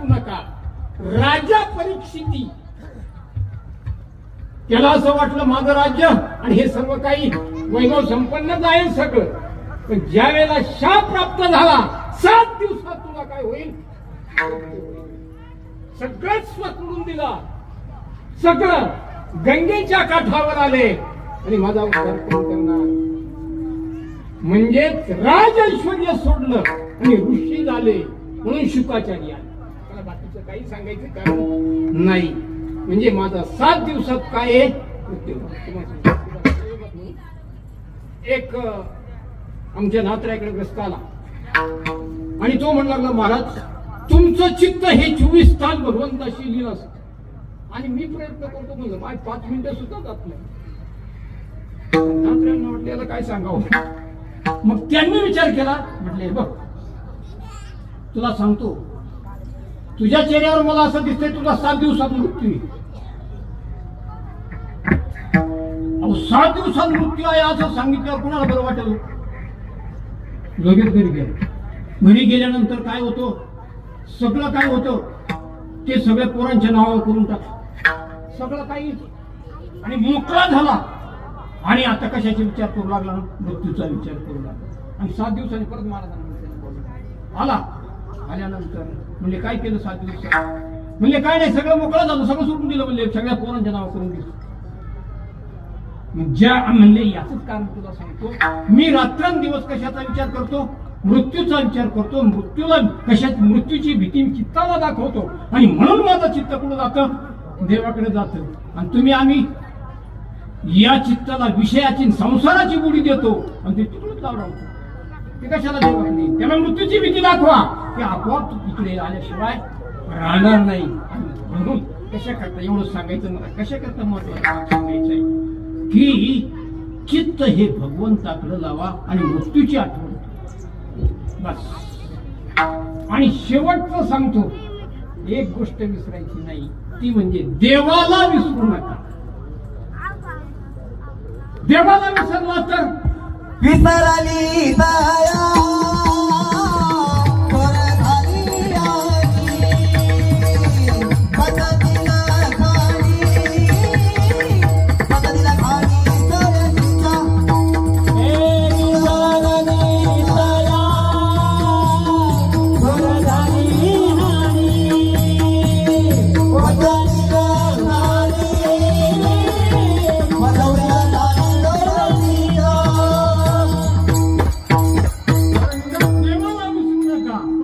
विसरू नका. राजा परीक्षिती. त्याला असं वाटलं माझं राज्य आणि हे सर्व काही वैभव संपन्नच आहे सगळं. पण ज्या वेळेला शाप प्राप्त झाला सात दिवसात तुला काय होईल? सगळंच सोडून दिला. सगळं. गंगेच्या काठावर आले. आणि माझा उद्धार कोण करणार? म्हणजेच राज ऐश्वर्य सोडलं आणि ऋषी झाले म्हणून शुकाचार्य आले. असं काही सांगायचं कारण नाही. म्हणजे माझा सात दिवसात काय एक आमच्या नात्र्याकडे ग्रस्त आला. आणि तो म्हणू लागला महाराज तुमचं चित्त हे चोवीस तास भगवंताशी लिहिलं असतं आणि मी प्रयत्न करतो म्हणलं माझे पाच मिनिटं सुद्धा जात नाही. नात्र्यांना म्हटलं याला काय सांगावं? मग त्यांनी विचार केला म्हटले बघ तुला सांगतो तुझ्या चेहऱ्यावर मला असं दिसतंय तुला सात दिवसात मृत्यू अहो सात दिवसात मृत्यू आहे असं सांगितल्यावर कुणाला बरं वाटेल? लगेच घरी गेलो. घरी गेल्यानंतर काय होतं? सगळं काय होतं? ते सगळे पोरांच्या नावावर करून टाक सगळं काही. आणि मोकळा झाला. आणि आता कशाचे विचार करू लागला मृत्यूचा विचार करू लागला. आणि सात दिवसांनी परत महाराजांना आला. आल्यानंतर म्हणजे काय केलं सात दिवस म्हणजे काय नाही सगळं मोकळं झालं सगळं सोडून दिलं म्हणजे सगळ्या पोरांच्या नावावर करून दिलं. ज्या म्हणले याच कारण तुला सांगतो मी रात्रंदिवस कशाचा विचार करतो? मृत्यूचा विचार करतो मृत्यूला कशात मृत्यूची भीती चित्ताला दाखवतो. आणि म्हणून माझं चित्त कुठं जातं देवाकडे जातं. आणि तुम्ही आम्ही या चित्ताला विषयाची संसाराची गुढी देतो. आणि ते तिकडून लावतो ते कशाला देऊ देवाकडे त्याला मृत्यूची भीती दाखवा. ते आपोआप तिकडे आल्याशिवाय राहणार नाही. म्हणून कशा करता? एवढं सांगायचं मला. कशा करता महत्वाचं? सांगायचंय की चित्त हे भगवंताकडे लावा आणि मृत्यूची आठवण बस. आणि शेवटचं सांगतो. एक गोष्ट विसरायची नाही. ती म्हणजे देवाला विसरू नका. देवाला विसरला तर विसरली दया